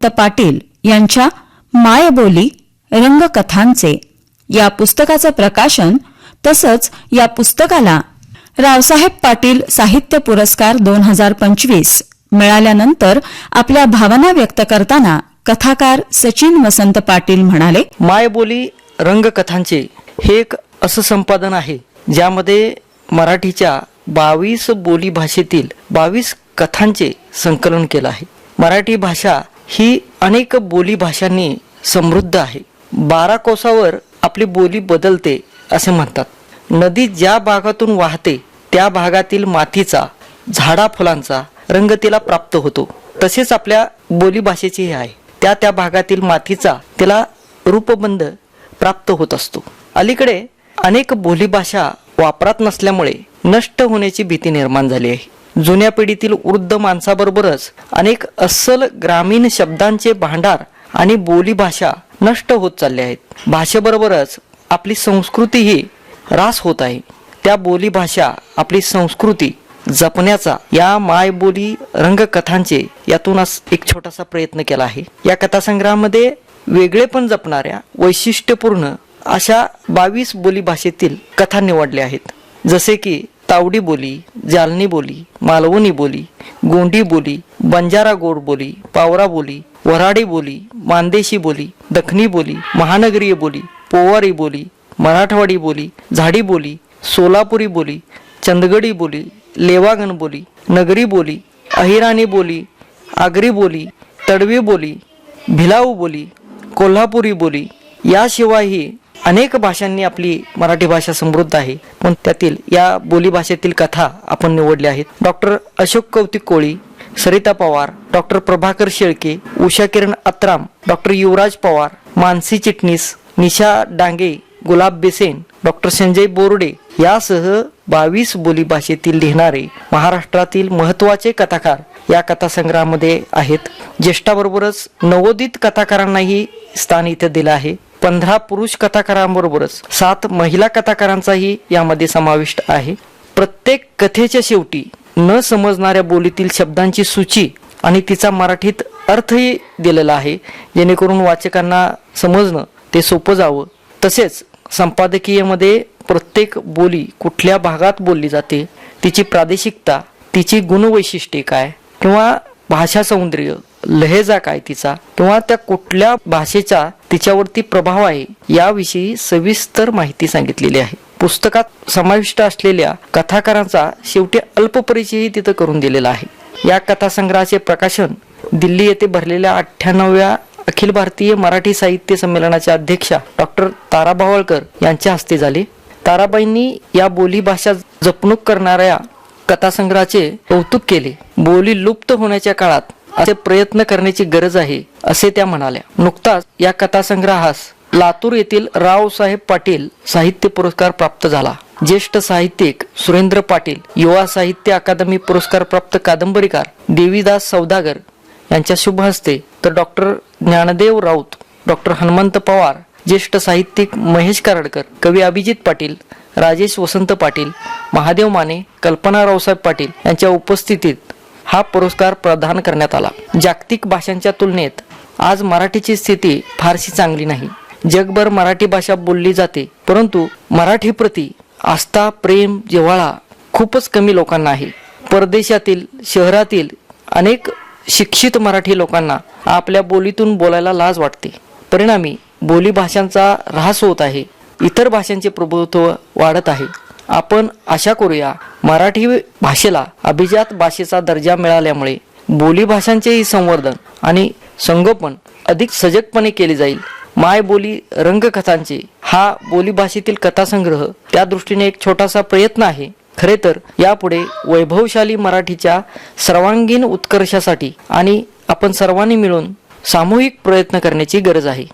जयंत पाटील यांच्या मायबोली रंगकथांचे या पुस्तकाचं प्रकाशन तसंच या पुस्तकाला रावसाहेब पाटील साहित्य पुरस्कार दोन हजार पंचवीस मिळाल्यानंतर आपल्या भावना व्यक्त करताना कथाकार सचिन वसंत पाटील म्हणाले मायबोली रंगकथांचे हे एक असं संपादन आहे ज्यामध्ये मराठीच्या बावीस बोली भाषेतील बावीस कथांचे संकलन केलं आहे. मराठी भाषा ही अनेक बोलीभाषांनी समृद्ध आहे. बारा कोसावर आपली बोली बदलते असे म्हणतात. नदी ज्या भागातून वाहते त्या भागातील मातीचा झाडा फुलांचा रंग तिला प्राप्त होतो. तसेच आपल्या बोलीभाषेची हे आहे. त्या त्या भागातील मातीचा तिला रूपबंध प्राप्त होत असतो. अलीकडे अनेक बोलीभाषा वापरात नसल्यामुळे नष्ट होण्याची भीती निर्माण झाली आहे. जुन्या पिढीतील वृद्ध माणसाबरोबरच अनेक अस्सल ग्रामीण शब्दांचे भांडार आणि बोलीभाषा नष्ट होत चालले आहेत. भाषेबरोबरच आपली संस्कृतीही ह्रास होत आहे. त्या बोलीभाषा आपली संस्कृती जपण्याचा या मायबोली रंगकथांचे यातूनच एक छोटासा प्रयत्न केला आहे. या कथासंग्रहामध्ये वेगळे पण जपणाऱ्या वैशिष्ट्यपूर्ण अशा बावीस बोलीभाषेतील कथा निवडल्या आहेत. जसे की तावडी बोली जालनी बोली मालवणी बोली गोंडी बोली बंजारा गोड बोली पावरा बोली वराडी बोली मानदेशी बोली दखनी बोली महानगरीय बोली पोवारी बोली मराठवाडी बोली झाडी बोली सोलापुरी बोली चंदगडी बोली लेवागण बोली नगरी बोली अहिराणी बोली आगरी बोली तडवी बोली भिलाऊ बोली कोल्हापुरी बोली याशिवायही अनेक भाषांनी आपली मराठी भाषा समृद्ध आहे. पण त्यातील या बोलीभाषेतील कथा आपण निवडल्या आहेत. Doctor Ashok Kautik Koli Sarita Pawar doctor Prabhakar Shelke Usha Kiran Atram doctor Yuvraj Pawar Mansi Chitnis Nisha Dange Gulab Besen doctor Sanjay Borde यासह बावीस बोलीभाषेतील लिहिणारे महाराष्ट्रातील महत्त्वाचे कथाकार या कथासंग्रहामध्ये आहेत. ज्येष्ठाबरोबरच नवोदित कथाकारांनाही स्थान इथे दिलं आहे. पंधरा पुरुष कथाकारांबरोबरच सात महिला कथाकारांचाही यामध्ये समाविष्ट आहे. प्रत्येक कथेच्या शेवटी न समजणाऱ्या बोलीतील शब्दांची सूची आणि तिचा मराठीत अर्थही दिलेला आहे. जेणेकरून वाचकांना समजणं ते सोपं जावं. तसेच संपादकीयमध्ये प्रत्येक बोली कुठल्या भागात बोलली जाते तिची प्रादेशिकता तिची गुणवैशिष्ट्ये काय किंवा भाषा सौंदर्य लहेजा काय तिचा? किंवा त्या कुठल्या भाषेचा तिच्यावरती प्रभाव आहे? याविषयी सविस्तर माहिती सांगितलेली आहे. पुस्तकात समाविष्ट असलेल्या कथाकारांचा शेवटी अल्पपरिचयही तिथं करून दिलेला आहे. या कथासंग्रहाचे प्रकाशन दिल्ली येथे भरलेल्या अठ्ठ्याण्णव्या अखिल भारतीय मराठी साहित्य संमेलनाच्या अध्यक्षा डॉक्टर तारा भावळकर यांच्या हस्ते झाले. ताराबाईंनी या बोली भाषा जपणूक करणाऱ्या कथासंग्रहाचे कौतुक केले. बोली लुप्त होण्याच्या काळात असे प्रयत्न करण्याची गरज आहे असे त्या म्हणाल्या. नुकताच या कथासंग्रहास लातूर येथील रावसाहेब पाटील साहित्य पुरस्कार प्राप्त झाला. ज्येष्ठ साहित्यिक सुरेंद्र पाटील युवा साहित्य अकादमी पुरस्कार प्राप्त कादंबरीकार देवीदास सौदागर यांच्या शुभ हस्ते तर डॉक्टर ज्ञानदेव राऊत डॉक्टर हनुमंत पवार ज्येष्ठ साहित्यिक महेश कराडकर कवी अभिजित पाटील राजेश वसंत पाटील महादेव माने कल्पना रावसाहेब पाटील यांच्या उपस्थितीत हा पुरस्कार प्रदान करण्यात आला. जागतिक भाषांच्या तुलनेत आज मराठीची स्थिती फारशी चांगली नाही. जगभर मराठी भाषा बोलली जाते परंतु मराठीप्रती आस्था प्रेम जिव्हाळा खूपच कमी लोकांना आहे. परदेशातील शहरातील अनेक शिक्षित मराठी लोकांना आपल्या बोलीतून बोलायला लाज वाटते. परिणामी बोली भाषांचा ऱ्हास होत आहे. इतर भाषांचे प्रभुत्व वाढत आहे. आपण आशा करूया मराठी भाषेला अभिजात भाषेचा दर्जा मिळाल्यामुळे बोली भाषांचेही संवर्धन आणि संगोपन अधिक सजगपणे केले जाईल. माय बोली रंगकथांचे हा बोली भाषेतील कथासंग्रह त्या दृष्टीने एक छोटासा प्रयत्न आहे. खरे तर यापुढे वैभवशाली मराठीच्या सर्वांगीण उत्कर्षासाठी आणि आपण सर्वांनी मिळून सामूहिक प्रयत्न करण्याची गरज आहे.